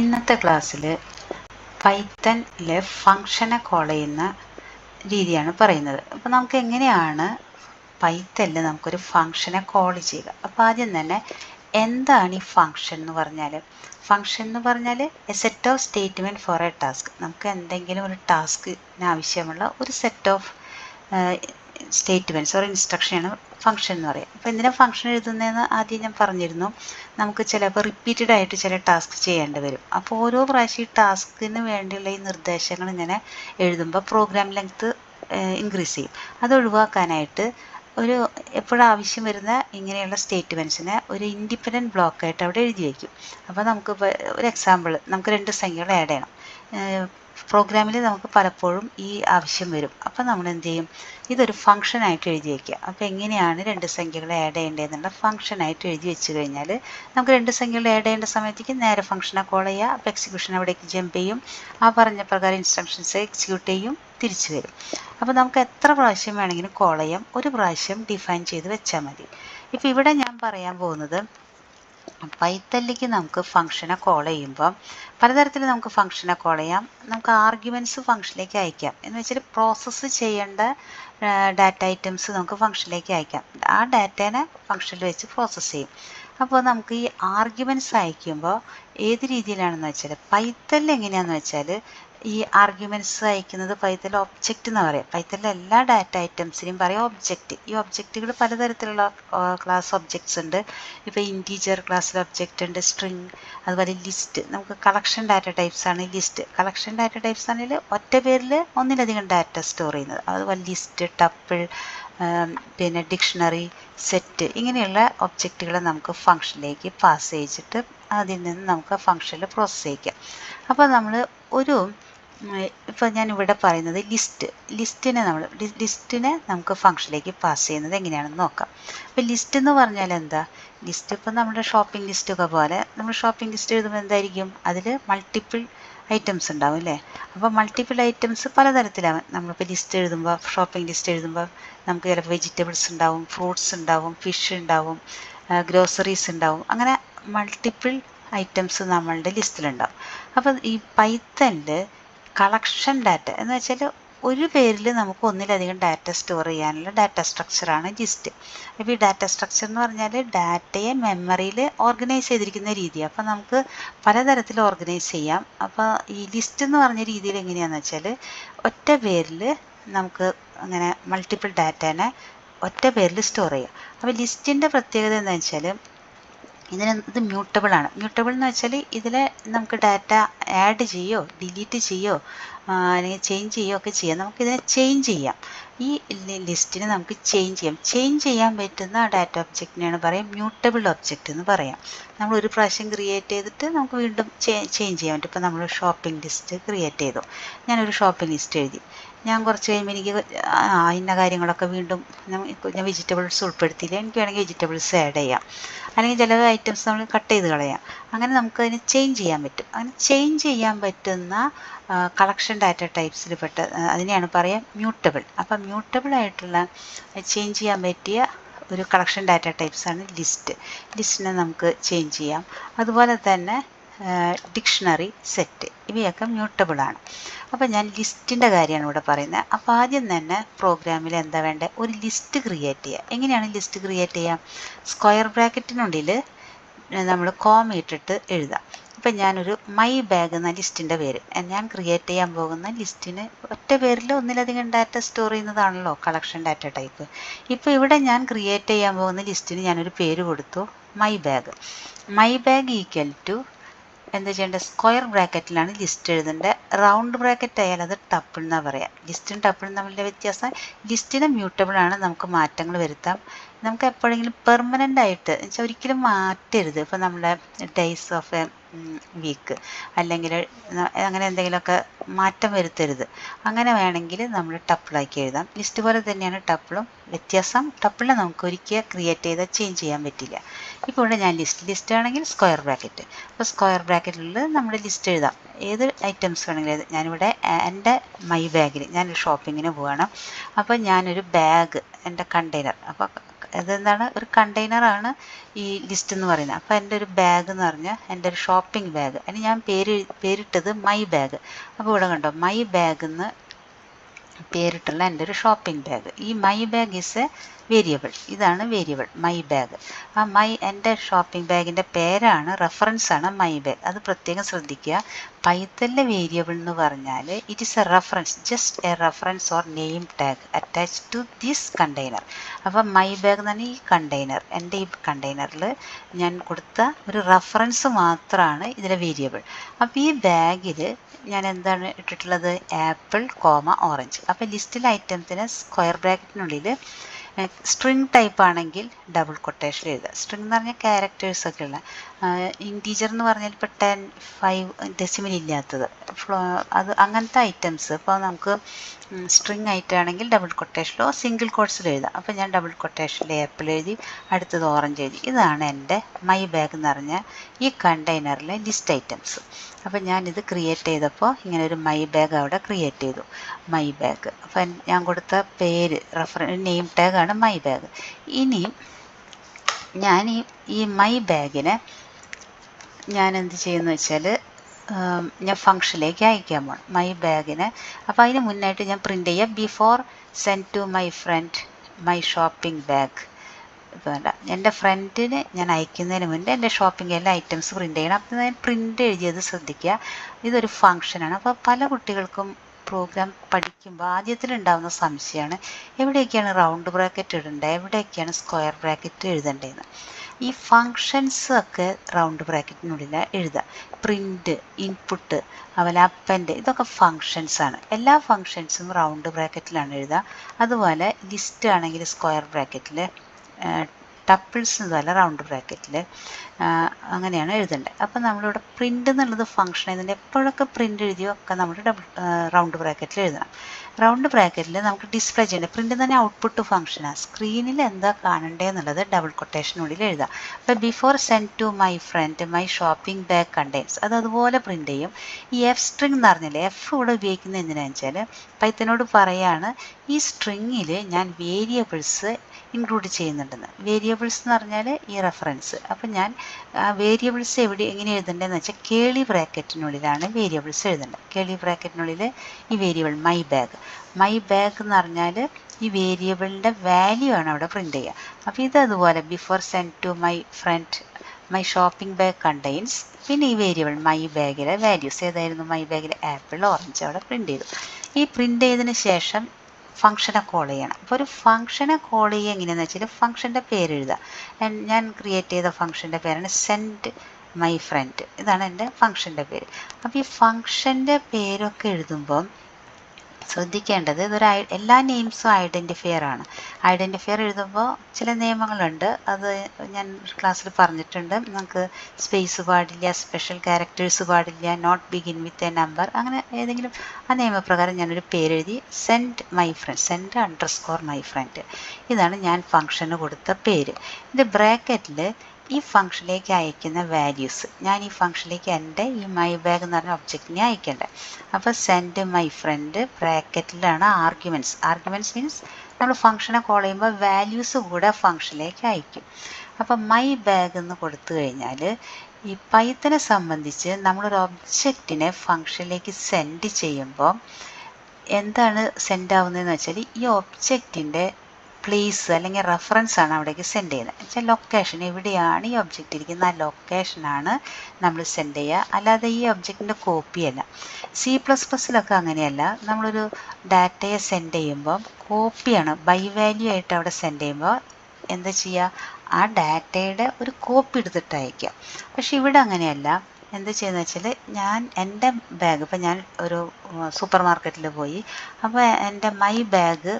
ഇന്നത്തെ ക്ലാസ്സിൽ പൈത്തനിലെ ഫങ്ഷനെ കോൾ ചെയ്യുന്ന രീതിയാണ് പറയുന്നത്. അപ്പോൾ നമുക്ക് എങ്ങനെയാണ് പൈത്തനിൽ നമുക്കൊരു ഫങ്ഷനെ കോൾ ചെയ്യുക? അപ്പോൾ ആദ്യം തന്നെ എന്താണ് ഈ ഫങ്ഷൻ എന്ന് പറഞ്ഞാൽ ഫങ്ഷൻ എന്ന് പറഞ്ഞാൽ a set of statement for a task നമുക്ക് എന്തെങ്കിലും ഒരു ടാസ്കിന് ആവശ്യമുള്ള ഒരു സെറ്റ് ഓഫ് സ്റ്റേറ്റ്മെന്റ്സ് ഓർ ഇൻസ്ട്രക്ഷനാണ് ഫംഗ്ഷൻ എന്ന് പറയുക അപ്പോൾ എന്തിനാ ഫംഗ്ഷൻ എഴുതുന്നതെന്ന് ആദ്യം ഞാൻ പറഞ്ഞിരുന്നു. നമുക്ക് ചിലപ്പോൾ റിപ്പീറ്റഡ് ആയിട്ട് ചില ടാസ്ക് ചെയ്യേണ്ടി വരും. അപ്പോൾ ഓരോ പ്രാവശ്യം ഈ ടാസ്കിന് വേണ്ടിയുള്ള ഈ നിർദ്ദേശങ്ങൾ ഇങ്ങനെ എഴുതുമ്പോൾ പ്രോഗ്രാം ലെങ്ത്ത് ഇൻക്രീസ് ചെയ്യും. അത് ഒഴിവാക്കാനായിട്ട് ഒരു എപ്പോഴും ആവശ്യം വരുന്ന ഇങ്ങനെയുള്ള സ്റ്റേറ്റ്മെൻസിനെ ഒരു ഇൻഡിപെൻഡന്റ് ബ്ലോക്കായിട്ട് അവിടെ എഴുതി വയ്ക്കും. അപ്പോൾ നമുക്ക് ഒരു എക്സാമ്പിൾ നമുക്ക് രണ്ട് സംഖ്യകൾ ആഡ് ചെയ്യണം. പ്രോഗ്രാമിൽ നമുക്ക് പലപ്പോഴും ഈ ആവശ്യം വരും. അപ്പോൾ നമ്മൾ എന്ത് ചെയ്യും ഇതൊരു ഫംഗ്ഷനായിട്ട് എഴുതി വയ്ക്കുക. അപ്പോൾ എങ്ങനെയാണ് രണ്ട് സംഖ്യകൾ ആഡ് ചെയ്യേണ്ടതെന്നുള്ള ഫംഗ്ഷനായിട്ട് എഴുതി വെച്ച് കഴിഞ്ഞാൽ നമുക്ക് രണ്ട് സംഖ്യകൾ ആഡ് ചെയ്യേണ്ട സമയത്തേക്ക് നേരെ ഫംഗ്ഷനെ കോൾ ചെയ്യുക. അപ്പോൾ എക്സിക്യൂഷൻ അവിടേക്ക് ജമ്പ് ചെയ്യും. ആ പറഞ്ഞ പ്രകാരം ഇൻസ്ട്രക്ഷൻസ് എക്സിക്യൂട്ട് ചെയ്യും. തിരിച്ചു വരും. അപ്പോൾ നമുക്ക് എത്ര പ്രാവശ്യം വേണമെങ്കിലും കോൾ ചെയ്യാം. ഒരു പ്രാവശ്യം ഡിഫൈൻ ചെയ്ത് വെച്ചാൽ മതി. ഇപ്പോൾ ഇവിടെ ഞാൻ പറയാൻ പോകുന്നത് പൈത്തല്ലിക്ക് നമുക്ക് ഫംഗ്ഷനെ കോൾ ചെയ്യുമ്പം പലതരത്തിൽ നമുക്ക് ഫംഗ്ഷനെ കോൾ ചെയ്യാം. നമുക്ക് ആർഗ്യുമെന്റ്സ് ഫംഗ്ഷനിലേക്ക് അയക്കാം. എന്ന് വെച്ചാൽ പ്രോസസ്സ് ചെയ്യേണ്ട ഡാറ്റ ഐറ്റംസ് നമുക്ക് ഫംഗ്ഷനിലേക്ക് അയക്കാം. ആ ഡാറ്റേനെ ഫംഗ്ഷനിൽ വെച്ച് പ്രോസസ്സ് ചെയ്യും. അപ്പോൾ നമുക്ക് ഈ ആർഗ്യുമെന്റ്സ് അയക്കുമ്പോൾ ഏത് രീതിയിലാണെന്ന് വെച്ചാൽ പൈത്തൽ എങ്ങനെയാണെന്ന് വെച്ചാൽ ഈ ആർഗ്യുമെന്റ്സ് അയക്കുന്നത് പൈത്തൽ ഒബ്ജക്റ്റ് എന്ന് പറയാം. പൈത്തലിലെ എല്ലാ ഡാറ്റ ഐറ്റംസിനും പറയാം ഒബ്ജക്റ്റ് ഈ ഒബ്ജക്റ്റുകൾ പലതരത്തിലുള്ള ക്ലാസ് ഒബ്ജക്ട്സ് ഉണ്ട്. ഇപ്പോൾ ഇന്റീജർ ക്ലാസ്സിൽ ഒബ്ജക്റ്റ് ഉണ്ട് സ്ട്രിങ് അതുപോലെ ലിസ്റ്റ് നമുക്ക് കളക്ഷൻ ഡാറ്റ ടൈപ്സ് ആണ് ലിസ്റ്റ് കളക്ഷൻ ഡാറ്റ ടൈപ്സ് ആണെങ്കിൽ ഒറ്റ പേരിൽ ഒന്നിലധികം ഡാറ്റ സ്റ്റോർ ചെയ്യുന്നത്. അതുപോലെ ലിസ്റ്റ് ടപ്പിൾ പിന്നെ ഡിക്ഷണറി സെറ്റ് ഇങ്ങനെയുള്ള ഒബ്ജക്റ്റുകൾ നമുക്ക് ഫംഗ്ഷനിലേക്ക് പാസ് ചെയ്യിച്ചിട്ട് അതിൽ നിന്ന് നമുക്ക് ഫംഗ്ഷനിൽ പ്രോസസ്സ് ചെയ്യിക്കാം അപ്പോൾ നമ്മൾ ഒരു ഇപ്പോൾ ഞാൻ ഇവിടെ പറയുന്നത് ലിസ്റ്റ് ലിസ്റ്റിനെ നമ്മൾ ലിസ്റ്റിനെ നമുക്ക് ഫംഗ്ഷനിലേക്ക് പാസ് ചെയ്യുന്നത് എങ്ങനെയാണെന്ന് നോക്കാം. അപ്പോൾ ലിസ്റ്റ് എന്ന് പറഞ്ഞാൽ എന്താ? ലിസ്റ്റ് ഇപ്പോൾ നമ്മുടെ ഷോപ്പിംഗ് ലിസ്റ്റൊക്കെ പോലെ നമ്മൾ ഷോപ്പിംഗ് ലിസ്റ്റ് എഴുതുമ്പോൾ എന്തായിരിക്കും? അതിൽ മൾട്ടിപ്പിൾ ഐറ്റംസ് ഉണ്ടാവും അല്ലേ? അപ്പോൾ മൾട്ടിപ്പിൾ ഐറ്റംസ് പലതരത്തിലാവും നമ്മളിപ്പോൾ ലിസ്റ്റ് എഴുതുമ്പോൾ ഷോപ്പിംഗ് ലിസ്റ്റ് എഴുതുമ്പോൾ നമുക്ക് ചിലപ്പോൾ വെജിറ്റബിൾസ് ഉണ്ടാവും ഫ്രൂട്ട്സ് ഉണ്ടാവും ഫിഷ് ഉണ്ടാവും ഗ്രോസറീസ് ഉണ്ടാവും. അങ്ങനെ മൾട്ടിപ്പിൾ ഐറ്റംസ് നമ്മളുടെ ലിസ്റ്റിലുണ്ടാവും അപ്പോൾ ഈ പൈത്തനിൽ കളക്ഷൻ ഡാറ്റ എന്ന് വെച്ചാൽ ഒരു പേരിൽ നമുക്ക് ഒന്നിലധികം ഡാറ്റ സ്റ്റോർ ചെയ്യാനുള്ള ഡാറ്റ സ്ട്രക്ചറാണ് ജിസ്റ്റ് അപ്പോൾ ഈ ഡാറ്റ സ്ട്രക്ചർ എന്ന് പറഞ്ഞാൽ ഡാറ്റയെ മെമ്മറിയിൽ ഓർഗനൈസ് ചെയ്തിരിക്കുന്ന രീതി. അപ്പോൾ നമുക്ക് പലതരത്തിൽ ഓർഗനൈസ് ചെയ്യാം. അപ്പോൾ ഈ ലിസ്റ്റ് എന്ന് പറഞ്ഞ രീതിയിൽ എങ്ങനെയാണെന്ന് വെച്ചാൽ ഒറ്റ പേരിൽ നമുക്ക് അങ്ങനെ മൾട്ടിപ്പിൾ ഡാറ്റേനെ ഒറ്റ പേരിൽ സ്റ്റോർ ചെയ്യാം. അപ്പോൾ ലിസ്റ്റിന്റെ പ്രത്യേകത എന്താണെന്ന് വെച്ചാൽ ഇതിന് ഇത് മ്യൂട്ടബിൾ ആണ്. മ്യൂട്ടബിൾ എന്ന് വെച്ചാൽ ഇതിൽ നമുക്ക് ഡാറ്റ ആഡ് ചെയ്യോ ഡിലീറ്റ് ചെയ്യോ അല്ലെങ്കിൽ ചേഞ്ച് ചെയ്യോ ഒക്കെ ചെയ്യാം. നമുക്കിതിനെ ചേഞ്ച് ചെയ്യാം. ഈ ലിസ്റ്റിനെ നമുക്ക് ചേഞ്ച് ചെയ്യാം. ചേഞ്ച് ചെയ്യാൻ പറ്റുന്ന ഡാറ്റ ഒബ്ജക്റ്റിനെയാണ് പറയാം മ്യൂട്ടബിൾ ഒബ്ജക്റ്റ് എന്ന് പറയാം. നമ്മൾ ഒരു പ്രാവശ്യം ക്രിയേറ്റ് ചെയ്തിട്ട് നമുക്ക് വീണ്ടും ചേഞ്ച് ചെയ്യാൻ പറ്റും. ഇപ്പോൾ നമ്മൾ ഷോപ്പിംഗ് ലിസ്റ്റ് ക്രിയേറ്റ് ചെയ്തു. ഞാനൊരു ഷോപ്പിംഗ് ലിസ്റ്റ് എഴുതി. ഞാൻ കുറച്ച് കഴിയുമ്പോൾ എനിക്ക് ഇന്ന കാര്യങ്ങളൊക്കെ വീണ്ടും ഞാൻ വെജിറ്റബിൾസ് ഉൾപ്പെടുത്തിയില്ല. എനിക്ക് വേണമെങ്കിൽ വെജിറ്റബിൾസ് ആഡ് ചെയ്യാം. അല്ലെങ്കിൽ ചില ഐറ്റംസ് നമ്മൾ കട്ട് ചെയ്ത് കളയാം. അങ്ങനെ നമുക്ക് അതിനെ ചേഞ്ച് ചെയ്യാൻ പറ്റും. അങ്ങനെ ചേഞ്ച് ചെയ്യാൻ പറ്റുന്ന കളക്ഷൻ ഡാറ്റ ടൈപ്സിൽ പെട്ട അതിനെയാണ് പറയാം മ്യൂട്ടബിൾ അപ്പം മ്യൂട്ടബിൾ ആയിട്ടുള്ള ചേഞ്ച് ചെയ്യാൻ പറ്റിയ ഒരു കളക്ഷൻ ഡാറ്റ ടൈപ്സാണ് ലിസ്റ്റ് ലിസ്റ്റിനെ നമുക്ക് ചേഞ്ച് ചെയ്യാം. അതുപോലെ തന്നെ ഡിക്ഷണറി സെറ്റ് ഇവയൊക്കെ മ്യൂട്ടബിൾ ആണ്. അപ്പോൾ ഞാൻ ലിസ്റ്റിന്റെ കാര്യമാണ് ഇവിടെ പറയുന്നത്. അപ്പോൾ ആദ്യം തന്നെ പ്രോഗ്രാമിൽ എന്താ വേണ്ടത് ഒരു ലിസ്റ്റ് ക്രിയേറ്റ് ചെയ്യുക എങ്ങനെയാണ് ലിസ്റ്റ് ക്രിയേറ്റ് ചെയ്യുക സ്ക്വയർ ബ്രാക്കറ്റിനുള്ളിൽ നമ്മൾ കോമ ഇട്ടിട്ട് എഴുതാം. ഇപ്പം ഞാനൊരു മൈ ബാഗ് എന്ന ലിസ്റ്റിന്റെ പേര്. ഞാൻ ക്രിയേറ്റ് ചെയ്യാൻ പോകുന്ന ലിസ്റ്റിന് ഒറ്റ പേരിൽ ഒന്നിലധികം ഡാറ്റ സ്റ്റോർ ചെയ്യുന്നതാണല്ലോ കളക്ഷൻ ഡാറ്റ ടൈപ്പ്. ഇപ്പോൾ ഇവിടെ ഞാൻ ക്രിയേറ്റ് ചെയ്യാൻ പോകുന്ന ലിസ്റ്റിന് ഞാനൊരു പേര് കൊടുത്തു my bag. My bag equal to എന്താ ചെയ്യേണ്ടത്? സ്ക്വയർ ബ്രാക്കറ്റിലാണ് ലിസ്റ്റ് എഴുതേണ്ടത്. റൗണ്ട് ബ്രാക്കറ്റ് ആയാൽ അത് ടപ്പിൾ എന്നാണ് പറയുക ലിസ്റ്റും ടപ്പിളും തമ്മിലുള്ള വ്യത്യാസം ലിസ്റ്റിന് മ്യൂട്ടബിൾ ആണ് നമുക്ക് മാറ്റങ്ങൾ വരുത്താം. നമുക്ക് എപ്പോഴെങ്കിലും പെർമനന്റ് ആയിട്ട് വെച്ചാൽ ഒരിക്കലും മാറ്റരുത്. ഇപ്പോൾ നമ്മുടെ ഡേയ്സ് ഓഫ് എ വീക്ക് അല്ലെങ്കിൽ അങ്ങനെ എന്തെങ്കിലുമൊക്കെ മാറ്റം വരുത്തരുത്. അങ്ങനെ വേണമെങ്കിൽ നമ്മൾ ടപ്പിളാക്കി എഴുതാം. ലിസ്റ്റ് പോലെ തന്നെയാണ് ടപ്പിളും വ്യത്യാസം ടപ്പിളിനെ നമുക്ക് ഒരിക്കൽ ക്രിയേറ്റ് ചെയ്താൽ ചേഞ്ച് ചെയ്യാൻ പറ്റില്ല. ഇപ്പോൾ ഇവിടെ ഞാൻ ലിസ്റ്റ് ലിസ്റ്റ് ആണെങ്കിൽ സ്ക്വയർ ബ്രാക്കറ്റ് അപ്പോൾ സ്ക്വയർ ബ്രാക്കറ്റിൽ നമ്മൾ ലിസ്റ്റ് എഴുതാം. ഏത് ഐറ്റംസ് വേണമെങ്കിലും ഞാനിവിടെ എന്റെ മൈ ബാഗിൽ ഞാനൊരു ഷോപ്പിങ്ങിന് പോവാണ്. അപ്പോൾ ഞാനൊരു ബാഗ് എന്റെ കണ്ടെയ്നർ അപ്പോൾ അതെന്താണ് ഒരു കണ്ടെയ്നറാണ് ഈ ലിസ്റ്റ് എന്ന് പറയുന്നത്. അപ്പോൾ എന്റെ ഒരു ബാഗ് എന്ന് പറഞ്ഞാൽ എന്റെ ഒരു ഷോപ്പിംഗ് ബാഗ് അതിന് ഞാൻ പേര് പേരിട്ടത് മൈ ബാഗ് അപ്പോൾ ഇവിടെ കണ്ടോ മൈ ബാഗ് എന്ന് പേരിട്ടുള്ള എന്റെ ഒരു ഷോപ്പിംഗ് ബാഗ് ഈ my bag is a variable. ഇതാണ് വേരിയബിൾ മൈ ബാഗ്. ആ മൈ എന്റെ ഷോപ്പിംഗ് ബാഗിന്റെ പേരാണ് റെഫറൻസ് ആണ് മൈ ബാഗ്. അത് പ്രത്യേകം ശ്രദ്ധിക്കുക. പൈത്തലിലെ വേരിയബിൾ എന്ന് പറഞ്ഞാൽ it is a reference just a reference or name tag attach to this container അപ്പം മൈ ബാഗ് എന്ന് പറഞ്ഞാൽ ഈ കണ്ടെയ്നർ എന്റെ ഈ കണ്ടെയ്നറിൽ ഞാൻ കൊടുത്ത ഒരു റെഫറൻസ് മാത്രമാണ് ഇതിലെ വേരിയബിൾ. അപ്പോൾ ഈ ബാഗിൽ ഞാൻ എന്താണ് ഇട്ടിട്ടുള്ളത്? Apple comma orange. അപ്പോൾ ലിസ്റ്റിലെ ഐറ്റംസിന് സ്ക്വയർ ബ്രാക്കറ്റിനുള്ളിൽ സ്ട്രിങ് ടൈപ്പ് ആണെങ്കിൽ ഡബിൾ കൊട്ടേഷൻ എഴുതുക. സ്ട്രിങ് എന്ന് പറഞ്ഞാൽ ക്യാരക്ടേഴ്സ് ഒക്കെ ഉള്ള ഇന്റീജർ എന്ന് പറഞ്ഞാൽ ഇപ്പോൾ ടെൻ ഫൈവ് ഡെസിമൽ ഇല്ലാത്തത്. അത് അങ്ങനത്തെ ഐറ്റംസ് ഇപ്പോൾ നമുക്ക് സ്ട്രിങ് ആയിട്ടാണെങ്കിൽ ഡബിൾ കൊട്ടേഷനിലോ സിംഗിൾ കോട്ട്സിലോ എഴുതാം. അപ്പോൾ ഞാൻ ഡബിൾ കൊട്ടേഷനിൽ ആപ്പിൾ എഴുതി അടുത്തത് ഓറഞ്ച് എഴുതി. ഇതാണ് എന്റെ മൈ ബാഗ് എന്ന് പറഞ്ഞ ഈ കണ്ടെയ്നറിലെ ലിസ്റ്റ് ഐറ്റംസ് അപ്പോൾ ഞാനിത് ക്രിയേറ്റ് ചെയ്തപ്പോൾ ഇങ്ങനെ ഒരു മൈ ബാഗ് അവിടെ ക്രിയേറ്റ് ചെയ്തു. മൈ ബാഗ് അപ്പം ഞാൻ കൊടുത്ത പേര് റെഫറൻ നെയിം ടാഗാണ് മൈ ബാഗ് ഇനി ഞാൻ ഈ ഈ മൈ ബാഗിനെ ഞാൻ എന്ത് ചെയ്യുന്നു വെച്ചാൽ ഞാൻ ഫംഗ്ഷനിലേക്ക് അയക്കാൻ പോകണം മൈ ബാഗിന് അപ്പോൾ അതിന് മുന്നായിട്ട് ഞാൻ പ്രിന്റ് ചെയ്യാം. Before send to my friend my shopping bag ഇപ്പോൾ വേണ്ട എന്റെ ഫ്രണ്ടിന് ഞാൻ അയക്കുന്നതിന് മുന്നേ എന്റെ ഷോപ്പിംഗ് എല്ലാ ഐറ്റംസ് പ്രിന്റ് ചെയ്യണം. അപ്പോൾ ഞാൻ പ്രിന്റ് എഴുതിയത് ശ്രദ്ധിക്കുക. ഇതൊരു ഫംഗ്ഷനാണ് അപ്പോൾ പല കുട്ടികൾക്കും പ്രോഗ്രാം പഠിക്കുമ്പോൾ ആദ്യത്തിലുണ്ടാകുന്ന സംശയമാണ് എവിടെയൊക്കെയാണ് റൗണ്ട് ബ്രാക്കറ്റ് ഇടേണ്ടത് എവിടെയൊക്കെയാണ് സ്ക്വയർ ബ്രാക്കറ്റ് എഴുതേണ്ടതെന്ന് ഈ ഫങ്ഷൻസ് ഒക്കെ റൗണ്ട് ബ്രാക്കറ്റിനുള്ളിൽ എഴുതുക പ്രിന്റ് ഇൻപുട്ട് അതുപോലെ അപ്പന്റെ ഇതൊക്കെ ഫങ്ഷൻസ് ആണ്. എല്ലാ ഫങ്ഷൻസും റൗണ്ട് ബ്രാക്കറ്റിലാണ് എഴുതുക അതുപോലെ ലിസ്റ്റ് ആണെങ്കിൽ സ്ക്വയർ ബ്രാക്കറ്റിൽ ടപ്പിൾസ് എന്നല്ല റൗണ്ട് ബ്രാക്കറ്റിൽ അങ്ങനെയാണ് എഴുതേണ്ടത് അപ്പോൾ നമ്മളിവിടെ പ്രിന്റ് എന്നുള്ളത് ഫംഗ്ഷൻ ഇതിന്റെ എപ്പോഴൊക്കെ പ്രിന്റ് എഴുതിയോ ഒക്കെ നമ്മൾ ഡബിൾ റൗണ്ട് ബ്രാക്കറ്റിൽ എഴുതണം. റൗണ്ട് ബ്രാക്കറ്റിൽ നമുക്ക് ഡിസ്പ്ലേ ചെയ്യേണ്ടത് പ്രിന്റ് തന്നെ ഔട്ട്പുട്ട് ഫംഗ്ഷനാണ് സ്ക്രീനിൽ എന്താ എന്നുള്ളത് ഡബിൾ കൊട്ടേഷനുള്ളിൽ എഴുതാം. അപ്പോൾ before send to my friend my shopping bag contains അത് അതുപോലെ പ്രിന്റ് ചെയ്യും. ഈ എഫ് സ്ട്രിങ് എന്ന് പറഞ്ഞാൽ എഫ് ഇവിടെ ഉപയോഗിക്കുന്നത് എന്തിനാണെന്ന് വെച്ചാൽ പൈത്തനോട് പറയാണ് ഈ സ്ട്രിങ്ങിൽ ഞാൻ വേരിയബിൾസ് ഇൻക്ലൂഡ് ചെയ്യുന്നുണ്ടെന്ന്. വേരിയബിൾസ് എന്ന് പറഞ്ഞാൽ ഈ റെഫറൻസ് അപ്പോൾ ഞാൻ വേരിയബിൾസ് എവിടെ എങ്ങനെ എഴുതേണ്ടതെന്ന് വെച്ചാൽ കേളി ബ്രാക്കറ്റിനുള്ളിലാണ് വേരിയബിൾസ് എഴുതേണ്ടത്. കേളി ബ്രാക്കറ്റിനുള്ളിൽ ഈ variable my bag my bag എന്ന് പറഞ്ഞാൽ ഈ വേരിയബിളിന്റെ വാല്യൂ ആണ് അവിടെ പ്രിന്റ് ചെയ്യുക. അപ്പോൾ ഇത് അതുപോലെ before send to my friend my shopping bag contains പിന്നെ ഈ വേരിയബിൾ മൈ ബാഗിലെ വാല്യൂസ് ഏതായിരുന്നു? മൈ ബാഗിലെ ആപ്പിൾ ഓറഞ്ച് അവിടെ പ്രിന്റ് ചെയ്തു. ഈ പ്രിന്റ് ചെയ്തതിന് ശേഷം ഫംഗ്ഷനെ കോൾ ചെയ്യണം. അപ്പോൾ ഒരു ഫംഗ്ഷനെ കോൾ ചെയ്യുക എങ്ങനെയാണെന്ന് വെച്ചാൽ ഫംഗ്ഷന്റെ പേര് എഴുതുക. ഞാൻ ക്രിയേറ്റ് ചെയ്ത ഫംഗ്ഷന്റെ പേരാണ് സെൻഡ് മൈ ഫ്രണ്ട് ഇതാണ് എന്റെ ഫംഗ്ഷന്റെ പേര്. അപ്പോൾ ഈ ഫംഗ്ഷന്റെ പേരൊക്കെ എഴുതുമ്പം ശ്രദ്ധിക്കേണ്ടത് ഇതൊരു എല്ലാ നെയിംസും ഐഡന്റിഫയർ ആണ്. ഐഡന്റിഫയർ എഴുതുമ്പോൾ ചില നിയമങ്ങളുണ്ട്. അത് ഞാൻ ക്ലാസ്സിൽ പറഞ്ഞിട്ടുണ്ട്. നമുക്ക് സ്പേസ് പാടില്ല സ്പെഷ്യൽ ക്യാരക്ടേഴ്സ് പാടില്ല not begin with a number അങ്ങനെ ഏതെങ്കിലും ആ നിയമപ്രകാരം ഞാനൊരു പേരെഴുതി send my friend send underscore my friend ഇതാണ് ഞാൻ ഫംഗ്ഷന് കൊടുത്ത പേര്. ഇത് ബ്രാക്കറ്റിൽ ഈ ഫംഗ്ഷനിലേക്ക് അയക്കുന്ന വാല്യൂസ് ഞാൻ ഈ ഫംഗ്ഷനിലേക്ക് എന്റെ ഈ മൈ ബാഗ് എന്ന് പറഞ്ഞ ഒബ്ജക്റ്റിനെ അയക്കേണ്ടത് അപ്പോൾ സെൻഡ് മൈ ഫ്രണ്ട് ബ്രാക്കറ്റിലാണ് ആർഗ്യുമെന്റ്സ് ആർഗ്യുമെന്റ്സ് മീൻസ് നമ്മൾ ഫംഗ്ഷനെ കോൾ ചെയ്യുമ്പോൾ വാല്യൂസ് കൂടെ ഫംഗ്ഷനിലേക്ക് അയക്കും. അപ്പോൾ മൈ ബാഗ് എന്ന് കൊടുത്തു കഴിഞ്ഞാൽ ഈ പൈത്തനെ സംബന്ധിച്ച് നമ്മളൊരു ഒബ്ജക്റ്റിനെ ഫംഗ്ഷനിലേക്ക് സെൻഡ് ചെയ്യുമ്പോൾ എന്താണ് സെൻഡ് ആവുന്നതെന്ന് വെച്ചാൽ ഈ ഒബ്ജക്റ്റിന്റെ പ്ലേസ് അല്ലെങ്കിൽ റെഫറൻസ് ആണ് അവിടേക്ക് സെൻഡ് ചെയ്യുന്നത് വെച്ചാൽ ലൊക്കേഷൻ എവിടെയാണ് ഈ ഒബ്ജക്റ്റ് ഇരിക്കുന്നത് ആ ലൊക്കേഷനാണ് നമ്മൾ സെൻഡ് ചെയ്യുക. അല്ലാതെ ഈ ഒബ്ജക്റ്റിന്റെ കോപ്പിയല്ല സി പ്ലസ് പ്ലസ്സിലൊക്കെ അങ്ങനെയല്ല. നമ്മളൊരു ഡാറ്റയെ സെൻഡ് ചെയ്യുമ്പോൾ കോപ്പിയാണ് ബൈ വാല്യൂ ആയിട്ട് അവിടെ സെൻഡ് ചെയ്യുമ്പോൾ എന്താ ചെയ്യുക ആ ഡാറ്റയുടെ ഒരു കോപ്പി എടുത്തിട്ട് അയക്കുക പക്ഷെ ഇവിടെ അങ്ങനെയല്ല. എന്താ ചെയ്യുന്നത് വെച്ചാൽ ഞാൻ എന്റെ ബാഗ് ഇപ്പം ഞാൻ ഒരു സൂപ്പർ മാർക്കറ്റിൽ പോയി. അപ്പോൾ എന്റെ മൈ ബാഗ്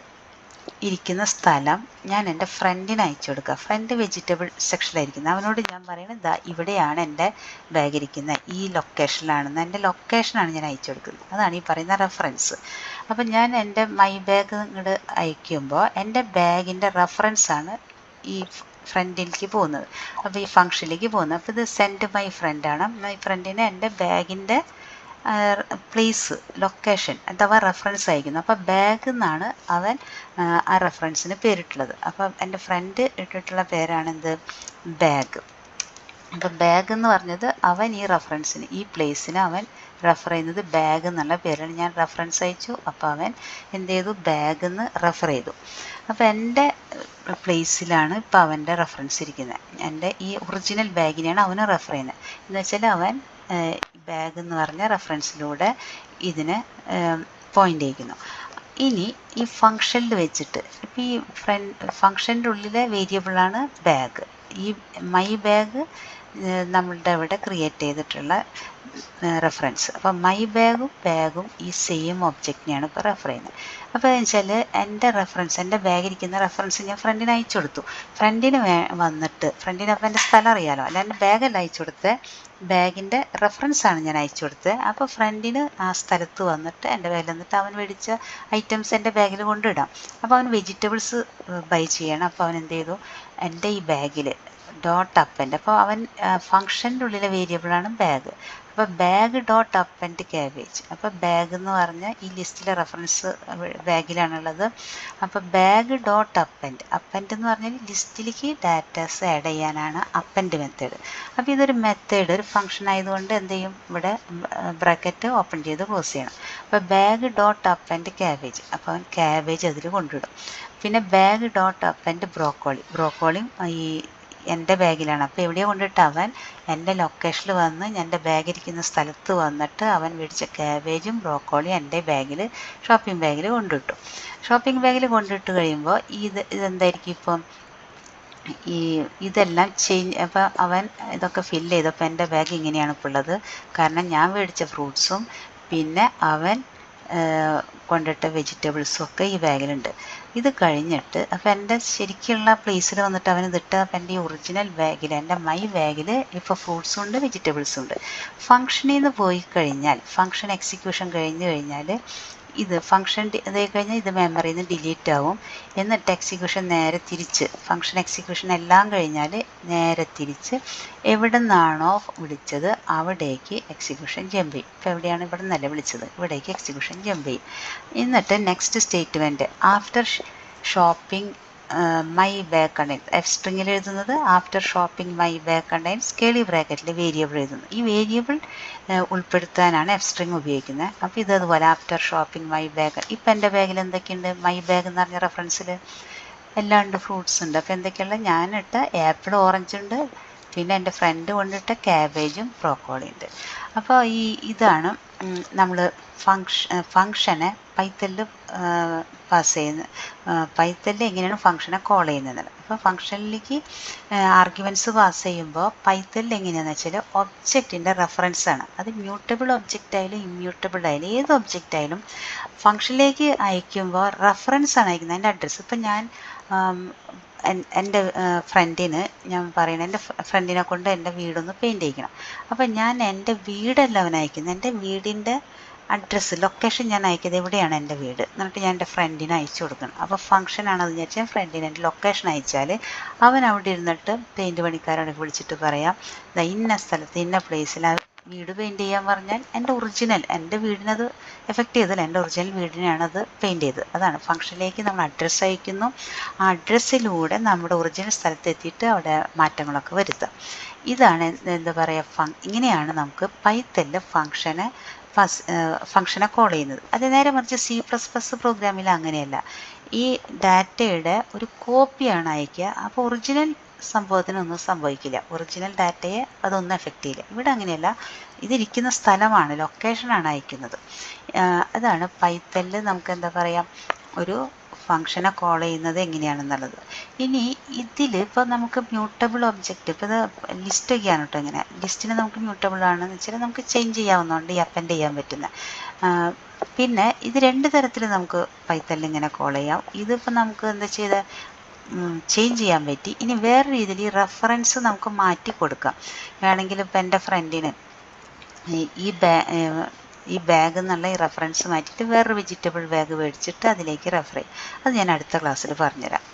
ഇരിക്കുന്ന സ്ഥലം ഞാൻ എന്റെ ഫ്രണ്ടിന് അയച്ചു കൊടുക്കുക. ഫ്രണ്ട് വെജിറ്റബിൾ സെക്ഷനിലായിരിക്കുന്നത് അവനോട് ഞാൻ പറയുന്നത് ദാ ഇവിടെയാണ് എന്റെ ബാഗ് ഇരിക്കുന്നത് ഈ ലൊക്കേഷനിലാണെന്ന് എന്റെ ലൊക്കേഷനാണ് ഞാൻ അയച്ചു കൊടുക്കുന്നത്. അതാണ് ഈ പറയുന്ന റെഫറൻസ് അപ്പം ഞാൻ എന്റെ മൈ ബാഗ് ഇങ്ങോട്ട് അയക്കുമ്പോൾ എന്റെ ബാഗിന്റെ റെഫറൻസാണ് ഈ ഫ്രണ്ടിലേക്ക് പോകുന്നത്. അപ്പോൾ ഈ ഫംഗ്ഷനിലേക്ക് പോകുന്നത്. അപ്പോൾ ഇത് സെൻഡ് മൈ ഫ്രണ്ടാണ് മൈ ഫ്രണ്ടിന് എന്റെ ബാഗിന്റെ പ്ലേസ് ലൊക്കേഷൻ അഥവാ റെഫറൻസ് അയക്കുന്നു അപ്പോൾ ബാഗ് എന്നാണ് അവൻ ആ, റെഫറൻസിന് പേരിട്ടുള്ളത്. അപ്പം എന്റെ ഫ്രണ്ട് ഇട്ടിട്ടുള്ള പേരാണെന്ത്? ബാഗ് അപ്പം ബാഗ് എന്ന് പറഞ്ഞത് അവൻ ഈ റെഫറൻസിന് ഈ പ്ലേസിന് അവൻ റെഫർ ചെയ്യുന്നത് ബാഗ് എന്നുള്ള പേരാണ് ഞാൻ റെഫറൻസ് അയച്ചു അപ്പോൾ അവൻ എന്ത് ചെയ്തു? ബാഗ് എന്ന് റെഫർ ചെയ്തു. അപ്പോൾ എന്റെ പ്ലേസിലാണ് ഇപ്പോൾ അവന്റെ റെഫറൻസ് ഇരിക്കുന്നത്. എന്റെ ഈ ഒറിജിനൽ ബാഗിനെയാണ് അവന് റെഫർ ചെയ്യുന്നത്. എന്ന് വെച്ചാൽ അവൻ ബാഗ് എന്ന് പറഞ്ഞ റെഫറൻസിലൂടെ ഇതിനെ പോയിന്റ് ചെയ്യിക്കുന്നു ഇനി ഈ ഫങ്ഷനിൽ വെച്ചിട്ട് ഇപ്പം ഈ ഫ്രണ്ട് ഫങ്ഷന്റെ ഉള്ളിലെ വേരിയബിളാണ് ബാഗ് ഈ മൈ ബാഗ് നമ്മളുടെ അവിടെ ക്രിയേറ്റ് ചെയ്തിട്ടുള്ള റെഫറൻസ് അപ്പം മൈ ബാഗും ബാഗും ഈ സെയിം ഒബ്ജക്റ്റിനെയാണ് ഇപ്പോൾ റെഫർ ചെയ്യുന്നത്. അപ്പോൾ വെച്ചാൽ എന്റെ റെഫറൻസ് എന്റെ ബാഗിരിക്കുന്ന റെഫറൻസ് ഞാൻ ഫ്രണ്ടിന് അയച്ചു കൊടുത്തു. ഫ്രണ്ടിന് വന്നിട്ട് ഫ്രണ്ടിന് അപ്പോൾ എന്റെ സ്ഥലം അറിയാലോ. അല്ല എന്റെ ബാഗല്ല അയച്ചു കൊടുത്തത്. ബാഗിന്റെ റെഫറൻസ് ആണ് ഞാൻ അയച്ചു കൊടുത്തത്. അപ്പോൾ ഫ്രണ്ടിന് ആ സ്ഥലത്ത് വന്നിട്ട് എന്റെ ബാഗിൽ വന്നിട്ട് അവൻ മേടിച്ച ഐറ്റംസ് എന്റെ ബാഗിൽ കൊണ്ടിടാം അപ്പോൾ അവൻ വെജിറ്റബിൾസ് ബൈ ചെയ്യണം. അപ്പോൾ അവൻ എന്ത് ചെയ്തു? എന്റെ ഈ ബാഗിൽ ഡോട്ട് അപ്പന്റെ അപ്പോൾ അവൻ ഫങ്ഷന്റെ ഉള്ളിലെ വേരിയബിളാണ് ബാഗ് അപ്പോൾ bag dot append cabbage അപ്പോൾ ബാഗ് എന്ന് പറഞ്ഞാൽ ഈ ലിസ്റ്റിലെ റെഫറൻസ് ബാഗിലാണുള്ളത് അപ്പോൾ ബാഗ് ഡോട്ട് അപ്പന്റ് അപ്പന്റ് എന്ന് പറഞ്ഞാൽ ലിസ്റ്റിലേക്ക് ഡാറ്റാസ് ആഡ് ചെയ്യാനാണ് അപ്പന്റ് മെത്തേഡ് അപ്പോൾ ഇതൊരു മെത്തേഡ് ഒരു ഫംഗ്ഷൻ ആയതുകൊണ്ട് എന്ത് ചെയ്യും? ഇവിടെ ബ്രാക്കറ്റ് ഓപ്പൺ ചെയ്ത് ക്ലോസ് ചെയ്യണം. അപ്പോൾ bag dot append cabbage അപ്പോൾ അവൻ ക്യാബേജ് അതിൽ കൊണ്ടിടും പിന്നെ bag dot append broccoli ബ്രോക്കോളിയും ഈ എന്റെ ബാഗിലാണ്. അപ്പോൾ എവിടെയോ കൊണ്ടിട്ട് അവൻ എന്റെ ലൊക്കേഷനിൽ വന്ന് എന്റെ ബാഗ് ഇരിക്കുന്ന സ്ഥലത്ത് വന്നിട്ട് അവൻ മേടിച്ച കാബേജും ബ്രോക്കോളിയും എന്റെ ബാഗിൽ ഷോപ്പിംഗ് ബാഗിൽ കൊണ്ടിട്ടു. ഷോപ്പിംഗ് ബാഗിൽ കൊണ്ടിട്ട് കഴിയുമ്പോൾ ഇത് ഇതെന്തായിരിക്കും ഇപ്പം? ഈ ഇതെല്ലാം ചേഞ്ച് അപ്പോൾ അവൻ ഇതൊക്കെ ഫില്ല് ചെയ്തപ്പോൾ എന്റെ ബാഗ് ഇങ്ങനെയാണ് ഇപ്പോൾ ഉള്ളത്. കാരണം ഞാൻ മേടിച്ച ഫ്രൂട്ട്സും പിന്നെ അവൻ കൊണ്ടിട്ട വെജിറ്റബിൾസും ഒക്കെ ഈ ബാഗിലുണ്ട്. ഇത് കഴിഞ്ഞിട്ട് അപ്പോൾ എന്റെ ശരിക്കുള്ള പ്ലേസിൽ വന്നിട്ട് അവന് ഇതിട്ട് അപ്പോൾ എന്റെ ഈ ഒറിജിനൽ ബാഗിൽ എന്റെ മൈ ബാഗിൽ ഇപ്പോൾ ഫ്രൂട്ട്സും ഉണ്ട് വെജിറ്റബിൾസും ഉണ്ട്. ഫങ്ഷനിൽ നിന്ന് പോയി കഴിഞ്ഞാൽ ഫങ്ഷൻ എക്സിക്യൂഷൻ കഴിഞ്ഞ് കഴിഞ്ഞാൽ ഇത് ഫംഗ്ഷൻ ഇതായി കഴിഞ്ഞാൽ ഇത് മെമ്മറിയിൽ നിന്ന് ഡിലീറ്റ് ആവും. എന്നിട്ട് എക്സിക്യൂഷൻ നേരെ തിരിച്ച് ഫംഗ്ഷൻ എക്സിക്യൂഷൻ എല്ലാം കഴിഞ്ഞാൽ നേരെ തിരിച്ച് എവിടെ നിന്നാണോ വിളിച്ചത് അവിടേക്ക് എക്സിക്യൂഷൻ ജമ്പ് ചെയ്യും. ഇപ്പോൾ എവിടെയാണ് ഇവിടെ നിന്നല്ല വിളിച്ചത്? ഇവിടേക്ക് എക്സിക്യൂഷൻ ജമ്പ് ചെയ്യും. എന്നിട്ട് next statement after shopping my bag contains F സ്ട്രിങ്ങിൽ എഴുതുന്നത് after shopping my bag contains curly ബ്രാക്കറ്റിൽ വേരിയബിൾ എഴുതുന്നു. ഈ വേരിയബിൾ ഉൾപ്പെടുത്താനാണ് എഫ് സ്ട്രിങ് ഉപയോഗിക്കുന്നത്. അപ്പോൾ ഇത് അതുപോലെ ആഫ്റ്റർ ഷോപ്പിംഗ് മൈ ബാഗ് ഇപ്പം എന്റെ ബാഗിൽ എന്തൊക്കെയുണ്ട്? മൈ ബാഗ് എന്ന് പറഞ്ഞ റെഫറൻസിൽ എല്ലാം ഉണ്ട് ഫ്രൂട്ട്സ് ഉണ്ട്. അപ്പോൾ എന്തൊക്കെയുള്ള ഞാനിട്ട ആപ്പിൾ ഓറഞ്ച് ഉണ്ട് പിന്നെ എന്റെ ഫ്രണ്ട് കൊണ്ടിട്ട കാബേജും ബ്രോക്കോളിയും ഉണ്ട്. അപ്പോൾ ഈ ഇതാണ് നമ്മൾ ഫങ്ഷൻ ഫങ്ഷനെ പൈത്തലിൽ പാസ് ചെയ്യുന്ന പൈത്തലിൽ എങ്ങനെയാണ് ഫങ്ഷനെ കോൾ ചെയ്യുന്നത്? അപ്പോൾ ഫങ്ഷനിലേക്ക് ആർഗ്യുമെന്റ്സ് പാസ് ചെയ്യുമ്പോൾ പൈത്തലിൽ എങ്ങനെയാണെന്ന് വെച്ചാൽ ഒബ്ജക്റ്റിന്റെ റെഫറൻസ് ആണ്. അത് മ്യൂട്ടബിൾ ഒബ്ജക്റ്റ് ആയാലും ഇമ്മ്യൂട്ടബിൾ ആയാലും ഏത് ഒബ്ജക്റ്റ് ആയാലും ഫങ്ഷനിലേക്ക് അയക്കുമ്പോൾ റെഫറൻസ് ആണ് അയക്കുന്നത്. അതിന്റെ അഡ്രസ്സ് ഇപ്പം ഞാൻ എന്റെ ഫ്രണ്ടിന് ഞാൻ പറയുന്നത് എന്റെ ഫ്രണ്ടിനെ കൊണ്ട് എന്റെ വീടൊന്ന് പെയിന്റ് ചെയ്യിക്കണം. അപ്പം ഞാൻ എന്റെ വീടല്ല അവൻ അയക്കുന്നത്. എന്റെ വീടിന്റെ അഡ്രസ്സ് ലൊക്കേഷൻ ഞാൻ അയക്കുന്നത് എവിടെയാണ് എന്റെ വീട്? എന്നിട്ട് ഞാൻ എന്റെ ഫ്രണ്ടിന് അയച്ചു കൊടുക്കണം. അപ്പോൾ ഫംഗ്ഷൻ ആണെന്ന് വിചാരിച്ചാൽ ഫ്രണ്ടിന് എന്റെ ലൊക്കേഷൻ അയച്ചാൽ അവൻ അവിടെ ഇരുന്നിട്ട് പെയിന്റ് പണിക്കാരോട് വിളിച്ചിട്ട് പറയാം ഇന്ന സ്ഥലത്ത് ഇന്ന പ്ലേസിൽ വീട് പെയിന്റ് ചെയ്യാൻ പറഞ്ഞാൽ എന്റെ ഒറിജിനൽ എന്റെ വീടിനത് എഫക്റ്റ് ചെയ്തില്ല എന്റെ ഒറിജിനൽ വീടിനെയാണ് അത് പെയിന്റ് ചെയ്ത് അതാണ് ഫംഗ്ഷനിലേക്ക് നമ്മൾ അഡ്രസ്സ് അയക്കുന്നു. ആ അഡ്രസ്സിലൂടെ നമ്മുടെ ഒറിജിനൽ സ്ഥലത്ത് എത്തിയിട്ട് അവിടെ മാറ്റങ്ങളൊക്കെ വരുത്തുക ഇതാണ് എന്താ പറയുക ഫങ് ഇങ്ങനെയാണ് നമുക്ക് പൈത്തലിൽ ഫംഗ്ഷനെ ഫസ് ഫംഗ്ഷനെ കോൾ ചെയ്യുന്നത്. അത് നേരെ മറിച്ച് സി പ്ലസ് പ്ലസ് പ്രോഗ്രാമിൽ അങ്ങനെയല്ല. ഈ ഡാറ്റയുടെ ഒരു കോപ്പിയാണ് അയക്കുക. അപ്പോൾ ഒറിജിനൽ സംഭവത്തിനൊന്നും സംഭവിക്കില്ല. ഒറിജിനൽ ഡാറ്റയെ അതൊന്നും എഫക്റ്റ് ചെയ്യില്ല. ഇവിടെ അങ്ങനെയല്ല. ഇതിരിക്കുന്ന സ്ഥലമാണ് ലൊക്കേഷനാണ് അയക്കുന്നത്. അതാണ് പൈത്തലിൽ നമുക്ക് എന്താ പറയുക ഒരു ഫങ്ഷനെ കോൾ ചെയ്യുന്നത് എങ്ങനെയാണെന്നുള്ളത്. ഇനി ഇതിൽ ഇപ്പോൾ നമുക്ക് മ്യൂട്ടബിൾ ഒബ്ജക്റ്റ് ഇപ്പോൾ ഇത് ലിസ്റ്റ് ചെയ്യാൻ കേട്ടോ ഇങ്ങനെ. ലിസ്റ്റിന് നമുക്ക് മ്യൂട്ടബിൾ ആണെന്ന് വെച്ചാൽ നമുക്ക് ചേഞ്ച് ചെയ്യാവുന്നതുകൊണ്ട് ഈ അപ്പൻഡ് ചെയ്യാൻ പറ്റുന്ന. പിന്നെ ഇത് രണ്ട് തരത്തിൽ നമുക്ക് പൈത്തലിൽ ഇങ്ങനെ കോൾ ചെയ്യാം. ഇതിപ്പോൾ നമുക്ക് എന്താ ചെയ്ത ചേഞ്ച് ചെയ്യാൻ പറ്റി. ഇനി വേറെ രീതിയിൽ ഈ റെഫറൻസ് നമുക്ക് മാറ്റി കൊടുക്കാം. വേണമെങ്കിൽ ഇപ്പം എന്റെ ഫ്രണ്ടിന് ഈ ബാ ഈ ബാഗ് എന്നുള്ള ഈ റെഫറൻസ് മാറ്റിയിട്ട് വേറൊരു വെജിറ്റബിൾ ബാഗ് മേടിച്ചിട്ട് അതിലേക്ക് റെഫർ ചെയ്യും. അത് ഞാൻ അടുത്ത ക്ലാസ്സിൽ പറഞ്ഞുതരാം.